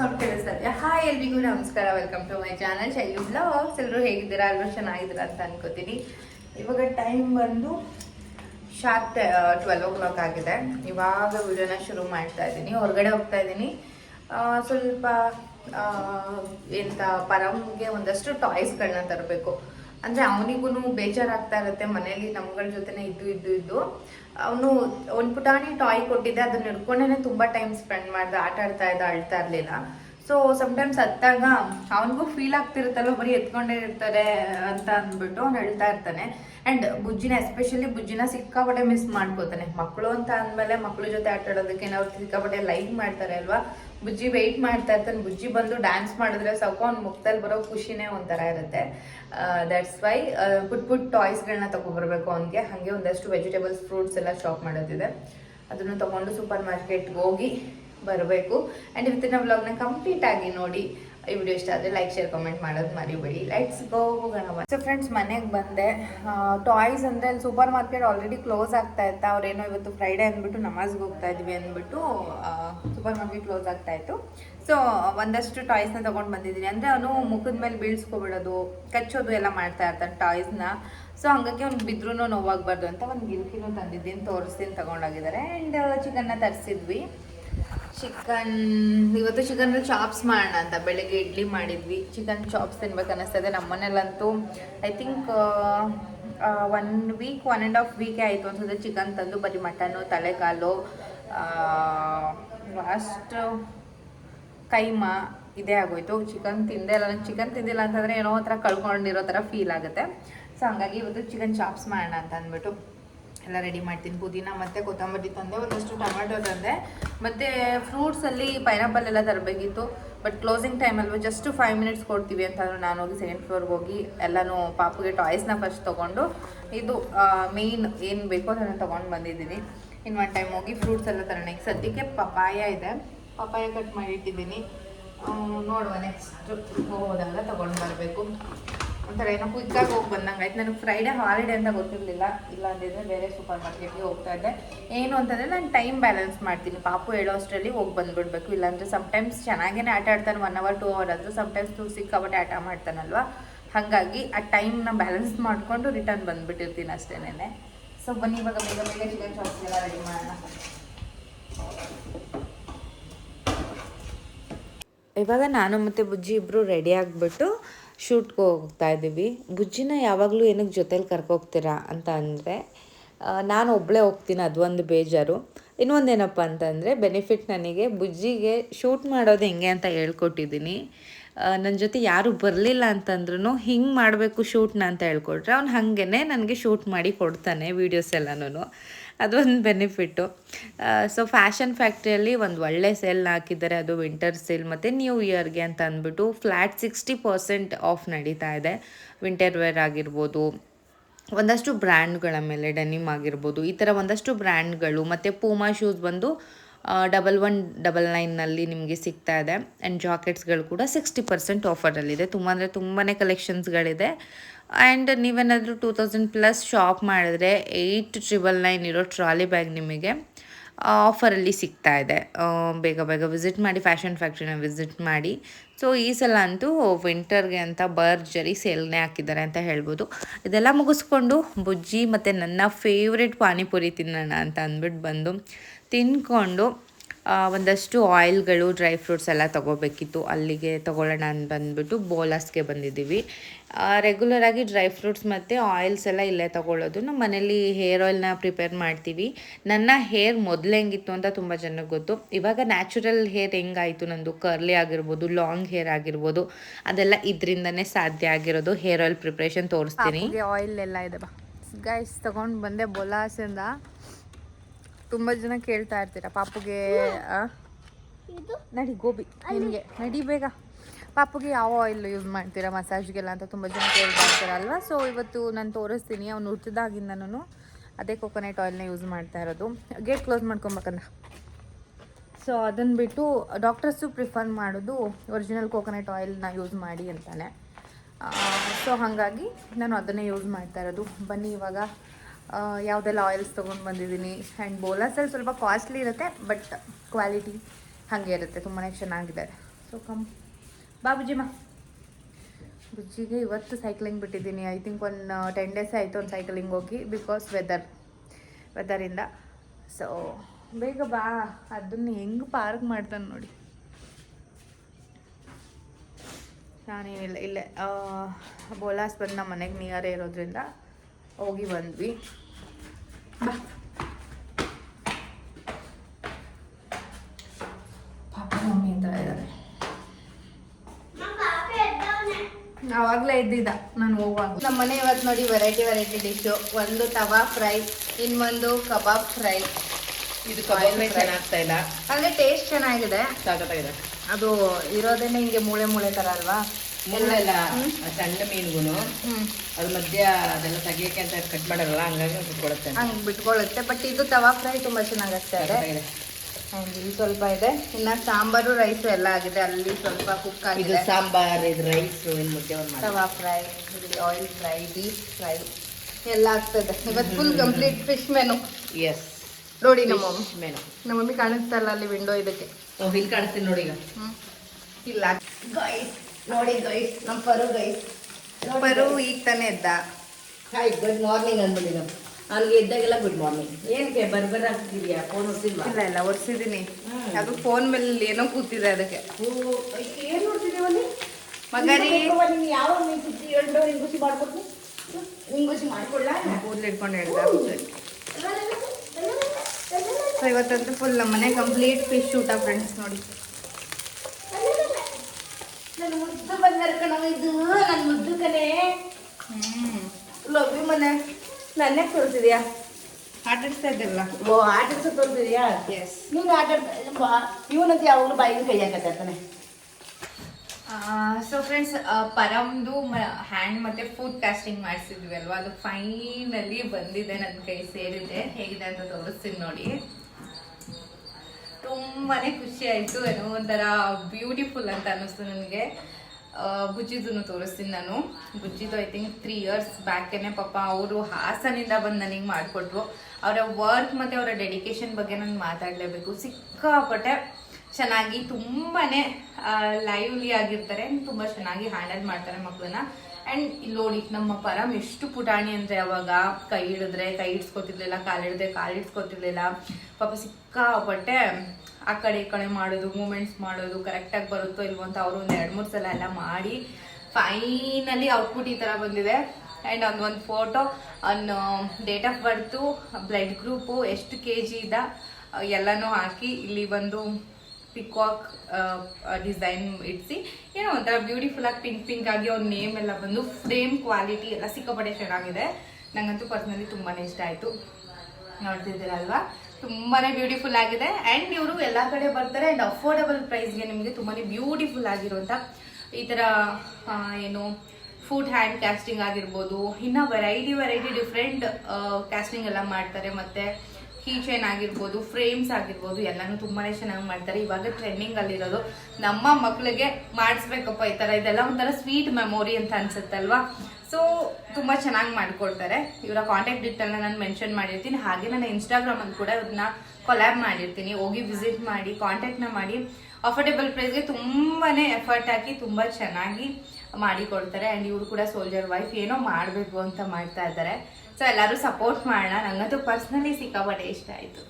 Sound ಕೇಳಿಸ್ತಾ hi, ಎಲ್ರಿಗೂ ನಮಸ್ಕಾರ. Welcome to my channel Shailu blogs ಎಲ್ಲರೂ ಹೇಗಿದ್ದೀರಾ? ಎಲ್ಲರೂ ಚೆನ್ನಾಗಿದ್ದೀರಾ ಅಂತ ಅನ್ಕೋತೀನಿ. ಇವಾಗ ಟೈಮ್ ಬಂದು ಶಾರ್ಪ್ ಟ್ವೆಲ್ ಓ ಕ್ಲಾಕ್ ಆಗಿದೆ. ಇವಾಗ ವಿಡಿಯೋನ ಶುರು ಮಾಡ್ತಾ ಇದ್ದೀನಿ. ಹೊರಗಡೆ ಹೋಗ್ತಾ ಇದ್ದೀನಿ. ಸ್ವಲ್ಪ ಎಂಥ ಎಂತ ಪರಮ್ಗೆ ಒಂದಷ್ಟು ಟಾಯ್ಸ್ಗಳನ್ನ ತರಬೇಕು. ಅಂದರೆ ಅವನಿಗೂ ಬೇಜಾರಾಗ್ತಾ ಇರುತ್ತೆ, ಮನೆಯಲ್ಲಿ ನಮ್ಗಳ ಜೊತೆನೇ ಇದ್ದು ಇದ್ದು ಇದ್ದು. ಅವನು ಒಂದು ಪುಟಾಣಿ ಟಾಯ್ ಕೊಟ್ಟಿದ್ದೆ, ಅದನ್ನ ಹಿಡ್ಕೊಂಡೇ ತುಂಬ ಟೈಮ್ ಸ್ಪೆಂಡ್ ಮಾಡ್ದೆ, ಆಟ ಆಡ್ತಾ ಇದ್ದ, ಅಳ್ತಾ ಇರಲಿಲ್ಲ. ಸೊ ಸಮ್ಟೈಮ್ಸ್ ಹತ್ತಾಗ ಅವನಿಗೂ ಫೀಲ್ ಆಗ್ತಿರುತ್ತಲ್ಲ ಬರೀ ಎತ್ಕೊಂಡೇ ಇರ್ತಾರೆ ಅಂತ ಅಂದ್ಬಿಟ್ಟು ಅವ್ನು ಹೇಳ್ತಾ ಇರ್ತಾನೆ. ಆ್ಯಂಡ್ ಬುಜ್ಜಿನ ಎಸ್ಪೆಷಲಿ ಬುಜ್ಜಿನ ಸಿಕ್ಕಾಪಟ್ಟೆ ಮಿಸ್ ಮಾಡ್ಕೋತಾನೆ. ಮಕ್ಕಳು ಅಂತ ಅಂದಮೇಲೆ ಮಕ್ಕಳ ಜೊತೆ ಆಟ ಆಡೋದಕ್ಕೆ ನಾವು ಸಿಕ್ಕಾಪಟ್ಟೆ ಲೈಕ್ ಮಾಡ್ತಾರೆ ಅಲ್ವಾ? ಬುಜ್ಜಿ ವೆಯ್ಟ್ ಮಾಡ್ತಾ ಇರ್ತಾನೆ. ಬುಜ್ಜಿ ಬಂದು ಡ್ಯಾನ್ಸ್ ಮಾಡಿದ್ರೆ ಸಾಕು, ಅವ್ನ ಮುಖದಲ್ಲಿ ಬರೋ ಖುಷಿನೇ ಒಂಥರ ಇರುತ್ತೆ. ದಟ್ಸ್ ವೈ ಪುಟ್ ಪುಟ್ ಟಾಯ್ಸ್ಗಳನ್ನ ತಗೊಬರ್ಬೇಕು ಅವನಿಗೆ. ಹಾಗೆ ಒಂದಷ್ಟು ವೆಜಿಟೇಬಲ್ಸ್ ಫ್ರೂಟ್ಸ್ ಎಲ್ಲ ಶಾಪ್ ಮಾಡೋದಿದೆ. ಅದನ್ನು ತಗೊಂಡು ಸೂಪರ್ ಮಾರ್ಕೆಟ್ಗೆ ಹೋಗಿ ಬರಬೇಕು. ಆ್ಯಂಡ್ ಇವತ್ತಿನ ವ್ಲಾಗ್ನ ಕಂಪ್ಲೀಟ್ ಆಗಿ ನೋಡಿ. ಈ ವಿಡಿಯೋ ಇಷ್ಟ ಆದರೆ ಲೈಕ್ ಶೇರ್ ಕಮೆಂಟ್ ಮಾಡೋದು ಮರಿಬೇಡಿ. ಲೈಟ್ಸ್ ಗೋ ಹೋಗೋಣ ಸೊ ಫ್ರೆಂಡ್ಸ್ ಮನೆಗೆ ಬಂದೆ. ಟಾಯ್ಸ್ ಅಂದರೆ ಅಲ್ಲಿ ಸೂಪರ್ ಮಾರ್ಕೆಟ್ ಆಲ್ರೆಡಿ ಕ್ಲೋಸ್ ಆಗ್ತಾ ಇತ್ತು. ಅವ್ರೇನೋ ಇವತ್ತು ಫ್ರೈಡೇ ಅಂದ್ಬಿಟ್ಟು ನಮಾಜ್ಗೆ ಹೋಗ್ತಾ ಇದ್ವಿ ಅಂದ್ಬಿಟ್ಟು ಸೂಪರ್ ಮಾರ್ಕೆಟ್ ಕ್ಲೋಸ್ ಆಗ್ತಾ ಇತ್ತು. ಸೊ ಒಂದಷ್ಟು ಟಾಯ್ಸ್ನ ತೊಗೊಂಡು ಬಂದಿದ್ದೀನಿ. ಅಂದರೆ ಅವನು ಮುಖದ ಮೇಲೆ ಬೀಳ್ಸ್ಕೊಬಿಡೋದು, ಕಚ್ಚೋದು ಎಲ್ಲ ಮಾಡ್ತಾ ಇರ್ತಾನೆ ಟಾಯ್ಸ್ನ ಸೊ ಹಂಗಾಗಿ ಅವ್ನು ಬಿದ್ರೂ ನೋವಾಗಬಾರ್ದು ಅಂತ ಒಂದು ಗಿಲ್ಕಿನೂ ತಂದಿದ್ದೀನಿ, ತೋರಿಸ್ತೀನಿ, ತೊಗೊಂಡೋಗಿದ್ದಾರೆ. ಆ್ಯಂಡ್ ಚಿಕನ್ನ ತರಿಸಿದ್ವಿ. ಚಿಕನ್, ಇವತ್ತು ಚಿಕನ್ ಚಾಪ್ಸ್ ಮಾಡೋಣ ಅಂತ. ಬೆಳಗ್ಗೆ ಇಡ್ಲಿ ಮಾಡಿದ್ವಿ. ಚಿಕನ್ ಚಾಪ್ಸ್ ತಿನ್ಬೇಕು ಅನ್ನಿಸ್ತದೆ ನಮ್ಮನೇಲಂತೂ I think one week one and half ವೀಕೇ ಆಯಿತು ಅನ್ಸುತ್ತೆ ಚಿಕನ್ ತಂದು. ಬರೀ ಮಟನ್ನು ತಲೆಕಾಲು ಲಾಸ್ಟ್ ಕೈಮಾ, ಇದೇ ಆಗೋಯ್ತು. ಚಿಕನ್ ತಿಂದೇ ಇಲ್ಲ ಚಿಕನ್ ತಿಂದಿಲ್ಲ ಅಂತಂದರೆ ಏನೋ ಒಂಥರ ಕಳ್ಕೊಂಡಿರೋ ಥರ ಫೀಲ್ ಆಗುತ್ತೆ. ಸೊ ಹಂಗಾಗಿ ಇವತ್ತು ಚಿಕನ್ ಚಾಪ್ಸ್ ಮಾಡೋಣ ಅಂತ ಅಂದ್ಬಿಟ್ಟು. ಎಲ್ಲ ರೆಡಿ ಮಾಡ್ತೀನಿ. ಪುದೀನ ಮತ್ತು ಕೊತ್ತಂಬರಿ ತಂದೆ, ಒಂದಷ್ಟು ಟೊಮೆಟೊ ತಂದೆ. ಮತ್ತು ಫ್ರೂಟ್ಸಲ್ಲಿ ಪೈನಾಪಲ್ ಎಲ್ಲ ತರಬೇಕಿತ್ತು. ಬಟ್ ಕ್ಲೋಸಿಂಗ್ ಟೈಮ್ ಅಲ್ವಾ ಜಸ್ಟ್ ಫೈವ್ ಮಿನಿಟ್ಸ್ ಕೊಡ್ತೀವಿ ಅಂತಂದ್ರೆ ನಾನು ಹೋಗಿ ಸೆಕೆಂಡ್ ಫ್ಲೋರ್ಗೆ ಹೋಗಿ ಎಲ್ಲನೂ ಪಾಪುಗೆ ಟಾಯ್ಸ್ನ ಫಸ್ಟ್ ತೊಗೊಂಡು, ಇದು ಮೇಯ್ನ್ ಏನು ಬೇಕೋ ಅದನ್ನು ತೊಗೊಂಡು ಬಂದಿದ್ದೀನಿ. ಇನ್ನು ಒನ್ ಟೈಮ್ ಹೋಗಿ ಫ್ರೂಟ್ಸ್ ಎಲ್ಲ ತರೋಣ. ಈಗ ಸದ್ಯಕ್ಕೆ ಪಪಾಯ ಇದೆ. ಪಪಾಯ ಕಟ್ ಮಾಡಿಟ್ಟಿದ್ದೀನಿ. ನೋಡುವ ನೆಕ್ಸ್ಟ್ ಹೋದಾಗ ತೊಗೊಂಡು ಬರಬೇಕು. ಒಂಥರ ಏನೋ ಕ್ವಿಕ್ಕಾಗಿ ಹೋಗಿ ಬಂದಂಗೆ ಆಯ್ತು ನನಗೆ ಫ್ರೈಡೇ ಹಾಲಿಡೇ ಅಂತ ಗೊತ್ತಿರಲಿಲ್ಲ. ಇಲ್ಲ ಅಂದಿದ್ರೆ ಬೇರೆ ಸೂಪರ್ ಮಾರ್ಕೆಟ್ಗೆ ಹೋಗ್ತಾ ಇದ್ದೆ. ಏನು ಅಂತಂದರೆ ನಾನು ಟೈಮ್ ಬ್ಯಾಲೆನ್ಸ್ ಮಾಡ್ತೀನಿ. ಪಾಪು ಹೇಳೋ ಅಷ್ಟರಲ್ಲಿ ಹೋಗಿ ಬಂದುಬಿಡ್ಬೇಕು. ಇಲ್ಲಾಂದರೆ ಸಮ್ಟೈಮ್ಸ್ ಚೆನ್ನಾಗೇ ಆಟ ಆಡ್ತಾನೆ. ಒನ್ ಅವರ್ ಟೂ ಅವರ್ ಆದರೂ ಸಮ್ಟೈಮ್ಸ್ ಟೂ ಸಿಕ್ಕಾಪಟ್ಟೆ ಆಟ ಮಾಡ್ತಾನಲ್ವ? ಹಾಗಾಗಿ ಆ ಟೈಮ್ನ ಬ್ಯಾಲೆನ್ಸ್ ಮಾಡಿಕೊಂಡು ರಿಟರ್ನ್ ಬಂದುಬಿಟ್ಟಿರ್ತೀನಿ ಅಷ್ಟೇನೆ ಸೊ ಬನ್ನಿ, ಇವಾಗ ಬೇಗ ಬೇಗ ಚಿಕನ್ ಚಾಪ್ಸ್ ಎಲ್ಲ ರೆಡಿ ಮಾಡೋಣ. ಇವಾಗ ನಾನು ಮತ್ತು ಬುಜ್ಜಿ ಇಬ್ಬರು ರೆಡಿ ಆಗಿಬಿಟ್ಟು ಶೂಟ್ಗೆ ಹೋಗ್ತಾ ಇದ್ದೀವಿ. ಬುಜ್ಜಿನ ಯಾವಾಗಲೂ ಏನಕ್ಕೆ ಜೊತೇಲಿ ಕರ್ಕೋಗ್ತೀರಾ ಅಂತ ಅಂದರೆ ನಾನು ಒಬ್ಬಳೇ ಹೋಗ್ತೀನಿ ಅದೊಂದು ಬೇಜಾರು. ಇನ್ನೊಂದೇನಪ್ಪ ಅಂತಂದರೆ ಬೆನಿಫಿಟ್ ನನಗೆ ಬುಜ್ಜಿಗೆ ಶೂಟ್ ಮಾಡೋದು ಹೆಂಗೆ ಅಂತ ಹೇಳ್ಕೊಟ್ಟಿದ್ದೀನಿ. ನನ್ನ ಜೊತೆ ಯಾರು ಬರಲಿಲ್ಲ ಅಂತಂದ್ರೂ ಹಿಂಗೆ ಮಾಡಬೇಕು ಶೂಟ್ನ ಅಂತ ಹೇಳ್ಕೊಟ್ರೆ, ಅವ್ನು ಹಾಗೇ ನನಗೆ ಶೂಟ್ ಮಾಡಿ ಕೊಡ್ತಾನೆ ವೀಡಿಯೋಸ್ ಎಲ್ಲನೂ ಅದೊಂದು ಬೆನಿಫಿಟ್ಟು ಸೊ ಫ್ಯಾಷನ್ ಫ್ಯಾಕ್ಟ್ರಿಯಲ್ಲಿ ಒಂದು ಒಳ್ಳೆ ಸೇಲ್ನ ಹಾಕಿದ್ದಾರೆ. ಅದು ವಿಂಟರ್ ಸೇಲ್ ಮತ್ತು ನ್ಯೂ ಇಯರ್ಗೆ ಅಂತ ಅಂದ್ಬಿಟ್ಟು ಫ್ಲ್ಯಾಟ್ ಸಿಕ್ಸ್ಟಿ ಪರ್ಸೆಂಟ್ ಆಫ್ ನಡೀತಾ ಇದೆ. ವಿಂಟರ್ ವೇರ್ ಆಗಿರ್ಬೋದು, ಒಂದಷ್ಟು ಬ್ರ್ಯಾಂಡ್ಗಳ ಮೇಲೆ ಡೆನಿಮ್ ಆಗಿರ್ಬೋದು, ಈ ಥರ ಒಂದಷ್ಟು ಬ್ರ್ಯಾಂಡ್ಗಳು ಮತ್ತು ಪೂಮಾ ಶೂಸ್ ಬಂದು ಡಬಲ್ ಒನ್ ಡಬಲ್ ನೈನ್ನಲ್ಲಿ ನಿಮಗೆ ಸಿಗ್ತಾ ಇದೆ. ಆ್ಯಂಡ್ ಜಾಕೆಟ್ಸ್ಗಳು ಕೂಡ ಸಿಕ್ಸ್ಟಿ ಪರ್ಸೆಂಟ್ ಆಫರಲ್ಲಿದೆ ತುಂಬ ಅಂದರೆ ತುಂಬಾ ಕಲೆಕ್ಷನ್ಸ್ಗಳಿದೆ ಆ್ಯಂಡ್ ನೀವೇನಾದರೂ ಟೂ ತೌಸಂಡ್ ಪ್ಲಸ್ ಶಾಪ್ ಮಾಡಿದ್ರೆ ಏಯ್ಟ್ ಟ್ರಿಬಲ್ ನೈನ್ ಇರೋ ಟ್ರಾಲಿ ಬ್ಯಾಗ್ ನಿಮಗೆ ಆಫರಲ್ಲಿ ಸಿಗ್ತಾ ಇದೆ. ಬೇಗ ಬೇಗ ವಿಸಿಟ್ ಮಾಡಿ ಫ್ಯಾಷನ್ ಫ್ಯಾಕ್ಟ್ರಿನ ವಿಸಿಟ್ ಮಾಡಿ. ಸೊ ಈ ಸಲ ಅಂತೂ ವಿಂಟರ್ಗೆ ಅಂತ ಬರ್ಜರಿ ಸೇಲ್ನೇ ಹಾಕಿದ್ದಾರೆ ಅಂತ ಹೇಳ್ಬೋದು. ಇದೆಲ್ಲ ಮುಗಿಸ್ಕೊಂಡು ಬುಜ್ಜಿ ಮತ್ತು ನನ್ನ ಫೇವ್ರೆಟ್ ಪಾನಿಪುರಿ ತಿನ್ನೋಣ ಅಂತ ಅಂದ್ಬಿಟ್ಟು ಬಂದು ತಿನ್ಕೊಂಡು ಒಂದಷ್ಟು ಆಯಿಲ್ಗಳು, ಡ್ರೈ ಫ್ರೂಟ್ಸ್ ಎಲ್ಲ ತೊಗೋಬೇಕಿತ್ತು. ಅಲ್ಲಿಗೆ ತೊಗೊಳ್ಳೋಣ ಅಂತ ಬಂದ್ಬಿಟ್ಟು ಬೋಲಾಸ್ಗೆ ಬಂದಿದ್ದೀವಿ. ರೆಗ್ಯುಲರಾಗಿ ಡ್ರೈ ಫ್ರೂಟ್ಸ್ ಮತ್ತು ಆಯಿಲ್ಸ್ ಎಲ್ಲ ಇಲ್ಲೇ ತೊಗೊಳ್ಳೋದು. ನಮ್ಮ ಮನೇಲಿ ಹೇರ್ ಆಯಿಲ್ನ ಪ್ರಿಪೇರ್ ಮಾಡ್ತೀವಿ. ನನ್ನ ಹೇರ್ ಮೊದಲು ಹೆಂಗಿತ್ತು ಅಂತ ತುಂಬ ಜನಕ್ಕೆ ಗೊತ್ತು. ಇವಾಗ ನ್ಯಾಚುರಲ್ ಹೇರ್ ಹೆಂಗಾಯಿತು? ನಂದು ಕರ್ಲಿ ಆಗಿರ್ಬೋದು, ಲಾಂಗ್ ಹೇರ್ ಆಗಿರ್ಬೋದು, ಅದೆಲ್ಲ ಇದರಿಂದನೇ ಸಾಧ್ಯ ಆಗಿರೋದು. ಹೇರ್ ಆಯಿಲ್ ಪ್ರಿಪ್ರೇಷನ್ ತೋರಿಸ್ತೀನಿ. ಆಯಿಲ್ ಎಲ್ಲ ಇದೆ ಗೈಸ್ ತೊಗೊಂಡು ಬಂದೆ ಬೊಲಾಸಿಂದ ತುಂಬ ಜನ ಕೇಳ್ತಾ ಇರ್ತೀರ ಪಾಪುಗೆ? ನಡಿ ಗೋಬಿ ನಿಮಗೆ. ನಡಿ ಬೇಗ. ಪಾಪುಗೆ ಯಾವ ಆಯಿಲ್ ಯೂಸ್ ಮಾಡ್ತೀರಾ ಮಸಾಜ್ಗೆಲ್ಲ ಅಂತ ತುಂಬ ಜನ ಕೇಳ್ತಾ ಇರ್ತಾರಲ್ವ? ಸೊ ಇವತ್ತು ನಾನು ತೋರಿಸ್ತೀನಿ. ಅವ್ನು ಹುಟ್ಟಿದಾಗಿಂದನೂ ಅದೇ ಕೊಕೊನೆಟ್ ಆಯಿಲ್ನ ಯೂಸ್ ಮಾಡ್ತಾ ಇರೋದು. ಗೇಟ್ ಕ್ಲೋಸ್ ಮಾಡ್ಕೊಬೇಕಂದ್ರೆ ಸೊ ಅದನ್ನು ಬಿಟ್ಟು ಡಾಕ್ಟರ್ಸು ಪ್ರಿಫರ್ ಮಾಡೋದು ಒರಿಜಿನಲ್ ಕೋಕೋನಟ್ ಆಯಿಲ್ನ ಯೂಸ್ ಮಾಡಿ ಅಂತಾನೆ. ಸೊ ಹಾಗಾಗಿ ನಾನು ಅದನ್ನೇ ಯೂಸ್ ಮಾಡ್ತಾ ಇರೋದು. ಬನ್ನಿ ಇವಾಗ. ಯಾವುದೆಲ್ಲ ಆಯಿಲ್ಸ್ ತೊಗೊಂಡು ಬಂದಿದ್ದೀನಿ. ಆ್ಯಂಡ್ ಬೋಲಾಸಲ್ಲಿ ಸ್ವಲ್ಪ ಕಾಸ್ಟ್ಲಿ ಇರುತ್ತೆ ಬಟ್ ಕ್ವಾಲಿಟಿ ಹಾಗೆ ಇರುತ್ತೆ ತುಂಬಾ ಚೆನ್ನಾಗಿದೆ. ಸೊ ಕಮ್ ಬಾ ಬುಜ್ಜಿಮ್ಮ ಬುಜ್ಜಿಗೆ ಇವತ್ತು ಸೈಕ್ಲಿಂಗ್ ಬಿಟ್ಟಿದ್ದೀನಿ. ಐ ಥಿಂಕ್ ಒಂದು ಟೆನ್ ಡೇಸ್ ಆಯಿತು ಒಂದು ಸೈಕ್ಲಿಂಗ್ ಹೋಗಿ ಬಿಕಾಸ್ ವೆದರ್ ವೆದರಿಂದ ಸೊ ಬೇಗ ಬಾ. ಅದನ್ನು ಹೆಂಗೆ ಪಾರ್ಕ್ ಮಾಡ್ತಾನೆ ನೋಡಿ. ನಾನೇನಿಲ್ಲ, ಇಲ್ಲೇ ಬೋಲಾಸ್ ಬಂದು ನಮ್ಮ ಮನೆಗೆ ನಿಯರೇ ಇರೋದ್ರಿಂದ. ಹೋಗಿ ಬಂದ್ವಿ. ಬಾ. ಪಾಪ ಮಮ್ಮಿ ಹತ್ರ ಇದ್ದಾರೆ. ಆವಾಗಲೇ ಇದ್ದಿದ್ದ. ನಾನು ಹೋಗುವಾಗ. ನಮ್ಮ ಮನೆ ಇವತ್ತು ನೋಡಿ ವೆರೈಟಿ ವೆರೈಟಿ ಡಿಶ್ಶು ಒಂದು ತವಾ ಫ್ರೈ ಇನ್ನೊಂದು ಕಬಾಬ್ ಫ್ರೈ ಇದು ಕಬಾಬ್. ಚೆನ್ನಾಗ್ತಾ ಇಲ್ಲ. ಅಂದರೆ ಟೇಸ್ಟ್ ಚೆನ್ನಾಗಿದೆ. ಸಾಕಾಗಿದೆ ಅದು ಇರೋದೇನೆ ಹಿಂಗೆ ಮೂಳೆ ಮೂಳೆ ತರ ಅಲ್ವಾ? ಮುಳ್ಳೆಲ್ಲ ಸಣ್ಣ ಮೀನುಗುನು. ಹ್ಞೂ ಅದ್ರ ಮಧ್ಯ ಅದೆಲ್ಲ ತೆಗಿಯಕ್ಕೆ ಅಂತ ಕಟ್ ಮಾಡಲ್ಲ ಹಂಗಾಗಿ ಬಿಟ್ಕೊಳತ್ತೆ. ಹಂಗೆ ಬಿಟ್ಕೊಳ್ಳುತ್ತೆ ಬಟ್ ಇದು ತವಾ ಫ್ರೈ ತುಂಬ ಚೆನ್ನಾಗತ್ತೆ ಇದೆ. ಇಲ್ಲಿ ಸ್ವಲ್ಪ ಇದೆ. ಇನ್ನು ಸಾಂಬಾರು ರೈಸು ಎಲ್ಲ ಆಗಿದೆ. ಅಲ್ಲಿ ಸ್ವಲ್ಪ ಕುಕ್ ಆಗಿದೆ. ಸಾಂಬಾರ್ ಇದು ರೈಸ್ ಮುದ್ದೆ ಒಂದು tawa fry oil fry deep fry ಎಲ್ಲ ಆಗ್ತದೆ. ಇವತ್ತು full complete fish menu S ನೋಡಿ ನಮ್ಮ ಮಮ್ಮಿ. ಮೆನು ನಮ್ಮ ಮಮ್ಮಿ ಕಾಣಿಸ್ತಾ ಇಲ್ಲ ಅಲ್ಲಿ ವಿಂಡೋ ಇದಕ್ಕೆ. ಇಲ್ಲಿ ಕಾಣಿಸ್ತೀನಿ ನೋಡಿ ಈಗ. ಇಲ್ಲ. ನೋಡಿ ಗೈಸ್ ನಮ್ಮ ಪರು ಗೈಸ್ ಪರು ಈಗ ತಾನೇ ಎದ್ದ ಹಾಯ್ ಗುಡ್ ಮಾರ್ನಿಂಗ್ ಅಂದ್ಬಿಡಿ ಅವ್ನಿಗೆ ಇದ್ದಾಗೆಲ್ಲ ಗುಡ್ ಮಾರ್ನಿಂಗ್ ಏನಕ್ಕೆ ಬರ್ಬರ್ ಆಗ್ತಿದ್ಯಾ ಫೋನ್ ಹೊಸಿಲ್ವಾ ಇಲ್ಲ ಇಲ್ಲ ಒರೆಸಿದ್ದೀನಿ ಅದು ಫೋನ್ ಮೇಲೆ ಏನೋ ಕೂತಿದೆ ಅದಕ್ಕೆ ಏನು ನೋಡ್ತಿದ್ದೀವಲ್ಲಿ ಮಗರಿ ಯಾವ ನಿಂಗುಸಿ ಎರಡು ನಿಂಗುಸಿ ಮಾಡ್ಕೊಡ್ತೀನಿ ನಿಂಗುಸಿ ಮಾಡ್ಕೊಳ್ಳ ಕೂದಲು ಇಟ್ಕೊಂಡು ಹೇಳ್ದ ಸೊ ಇವತ್ತಂತೂ ಫುಲ್ ನಮ್ಮ ಮನೆ ಕಂಪ್ಲೀಟ್ ಫಿಶ್ ಊಟ ಫ್ರೆಂಡ್ಸ್ ನೋಡಿ ನನ್ನ ಮುದ್ದು ಬಂಗಾರ ಕಣವ ಇದು ನನ್ನ ಮುದ್ದು ಕಲೆ ಲವ್ಲಿ ಮನೆ. ನನ್ನೇ ತೋರಿಸಿದ್ಯಾ? ಆಟಾಡ್ತಾ ಇದ್ದಲ್ಲ ಓ ಆಟಾಡ್ಸೋ ತೋರಿಸಿದ್ಯಾ? ಎಸ್ ನಿಮ್ಗೆ ಆಟಾಡ್ತಾ ಇವನಂತ ಯಾವಾಗಲೂ ಬಾಯಿಗೆ ಕೈ ಹಾಕತ್ತಾನೆ ಸೊ ಫ್ರೆಂಡ್ಸ್ ಪರಮ್ದು ಹ್ಯಾಂಡ್ ಮತ್ತೆ ಫುಡ್ ಕಾಸ್ಟಿಂಗ್ ಮಾಡಿಸಿದ್ವಿ ಅಲ್ವಾ? ಅದು ಫೈನಲಿ ಬಂದಿದೆ ನನ್ನ ಕೈ ಸೇರಿದೆ. ಹೇಗಿದೆ ಅಂತ ತೋರಿಸ್ತೀನಿ ನೋಡಿ. ತುಂಬಾನೇ ಖುಷಿ ಆಯ್ತು ಏನೋ ಒಂಥರ ಬ್ಯೂಟಿಫುಲ್ ಅಂತ ಅನ್ನಿಸ್ತು ನನಗೆ. ಗುಜ್ಜಿದನ್ನು ತೋರಿಸ್ತೀನಿ ನಾನು. ಬುಜ್ಜಿದು ಐ ಥಿಂಕ್ ತ್ರೀ ಇಯರ್ಸ್ ಬ್ಯಾಕೇನೆ ಪಾಪ ಅವರು ಹಾಸನಿಂದ ಬಂದು ನನಗೆ ಮಾಡಿಕೊಟ್ರು. ಅವರ ವರ್ಕ್ ಮತ್ತು ಅವರ ಡೆಡಿಕೇಶನ್ ಬಗ್ಗೆ ನಾನು ಮಾತಾಡಲೇಬೇಕು. ಸಿಕ್ಕಾಪಟ್ಟೆ ಚೆನ್ನಾಗಿ ತುಂಬಾನೇ ಲೈವ್ಲಿ ಆಗಿರ್ತಾರೆ. ತುಂಬ ಚೆನ್ನಾಗಿ ಹ್ಯಾಂಡಲ್ ಮಾಡ್ತಾರೆ ಮಕ್ಕಳನ್ನ ಆ್ಯಂಡ್ ಇಲ್ಲಿ ನೋಡಿ, ನಮ್ಮ ಪರಮ್ ಎಷ್ಟು ಪುಟಾಣಿ ಅಂದರೆ ಅವಾಗ ಕೈ ಹಿಡಿದ್ರೆ, ಕೈ ಹಿಡ್ಸ್ಕೊತಿರ್ಲಿಲ್ಲ, ಕಾಲು ಹಿಡಿದ್ರೆ ಕಾಲು ಹಿಡ್ಸ್ಕೊತಿರ್ಲಿಲ್ಲ. ಪಾಪ ಸಿಕ್ಕಾಪಟ್ಟೆ ಆ ಕಡೆ ಈ ಕಡೆ ಮಾಡೋದು ಮೂಮೆಂಟ್ಸ್ ಮಾಡೋದು ಕರೆಕ್ಟಾಗಿ ಬರುತ್ತೋ ಇಲ್ವೋ ಅಂತ ಅವರು ಒಂದು ಎರಡು ಮೂರು ಸಲ ಎಲ್ಲ ಮಾಡಿ ಫೈನಲಿ ಔಟ್ಪುಟ್ ಈ ಥರ ಬಂದಿದೆ. ಆ್ಯಂಡ್ ಒಂದು ಫೋಟೋ ಅನ್ನು date of birth blood group ಎಷ್ಟು ಕೆ ಜಿ ಇದ್ದ, ಎಲ್ಲನೂ ಹಾಕಿ ಇಲ್ಲಿ ಬಂದು ಪಿಕಾಕ್ ಡಿಸೈನ್ ಇಟ್ಸಿ ಏನೋ ಒಂಥರ ಬ್ಯೂಟಿಫುಲ್ ಆಗಿ ಪಿಂಕ್ ಪಿಂಕ್ ಆಗಿ ಅವ್ರ ನೇಮ್ ಎಲ್ಲ ಬಂದು ಫ್ರೇಮ್ ಕ್ವಾಲಿಟಿ ಎಲ್ಲ ಸಿಕ್ಕಾಪಟ್ಟೆ ಚೆನ್ನಾಗಿದೆ. ನಂಗಂತೂ ಪರ್ಸ್ನಲಿ ತುಂಬಾ ಇಷ್ಟ ಆಯಿತು. ನೋಡ್ತಿದ್ದೀರಲ್ವಾ? ತುಂಬಾ ಬ್ಯೂಟಿಫುಲ್ ಆಗಿದೆ. ಆ್ಯಂಡ್ ಇವರು ಎಲ್ಲ ಕಡೆ ಬರ್ತಾರೆ ಆ್ಯಂಡ್ ಅಫೋರ್ಡಬಲ್ ಪ್ರೈಸ್ಗೆ ನಿಮಗೆ ತುಂಬಾ ಬ್ಯೂಟಿಫುಲ್ ಆಗಿರುವಂಥ ಈ ಥರ ಏನು ಫುಡ್ ಹ್ಯಾಂಡ್ ಕ್ಯಾಸ್ಟಿಂಗ್ ಆಗಿರ್ಬೋದು, ಇನ್ನು ವೆರೈಟಿ ವೆರೈಟಿ ಡಿಫ್ರೆಂಟ್ ಕ್ಯಾಸ್ಟಿಂಗ್ ಎಲ್ಲ ಮಾಡ್ತಾರೆ. ಮತ್ತೆ ಕೀ ಚೈನ್ ಆಗಿರ್ಬೋದು ಫ್ರೇಮ್ಸ್ ಆಗಿರ್ಬೋದು, ಎಲ್ಲಾನು ತುಂಬಾನೇ ಚೆನ್ನಾಗಿ ಮಾಡ್ತಾರೆ. ಇವಾಗ ಟ್ರೆಂಡಿಂಗ್ ಅಲ್ಲಿರೋದು ನಮ್ಮ ಮಕ್ಕಳಿಗೆ ಮಾಡಿಸ್ಬೇಕಪ್ಪ ಈ ತರ ಇದೆಲ್ಲ ಒಂಥರ ಸ್ವೀಟ್ ಮೆಮೊರಿ ಅಂತ ಅನ್ಸುತ್ತಲ್ವಾ? ಸೊ ತುಂಬಾ ಚೆನ್ನಾಗಿ ಮಾಡ್ಕೊಡ್ತಾರೆ. ಇವರ ಕಾಂಟ್ಯಾಕ್ಟ್ ಡೀಟೇಲ್ನ ನಾನು ಮೆನ್ಷನ್ ಮಾಡಿರ್ತೀನಿ. ಹಾಗೆ ನನ್ನ ಇನ್ಸ್ಟಾಗ್ರಾಮ್ ಅಲ್ಲಿ ಕೂಡ ಇವ್ರನ್ನ ಕೊಲ್ಯಾಬ್ ಮಾಡಿರ್ತೀನಿ. ಹೋಗಿ ವಿಸಿಟ್ ಮಾಡಿ ಕಾಂಟ್ಯಾಕ್ಟ್ನ ಮಾಡಿ. ಅಫೋರ್ಡೆಬಲ್ ಪ್ರೈಸ್ಗೆ ತುಂಬಾನೇ ಎಫರ್ಟ್ ಹಾಕಿ, ತುಂಬಾ ಚೆನ್ನಾಗಿ ಮಾಡಿಕೊಡ್ತಾರೆ. ಆ್ಯಂಡ್ ಇವರು ಕೂಡ ಸೋಲ್ಜರ್ ವೈಫ್ ಏನೋ ಮಾಡಬೇಕು ಅಂತ ಮಾಡ್ತಾ ಇದ್ದಾರೆ. ಸೊ ಎಲ್ಲರೂ ಸಪೋರ್ಟ್ ಮಾಡೋಣ ನನಗಂತೂ ಪರ್ಸ್ನಲಿ ಸಿಕ್ಕಾಪಟ್ಟೆ ಇಷ್ಟ ಆಯಿತು.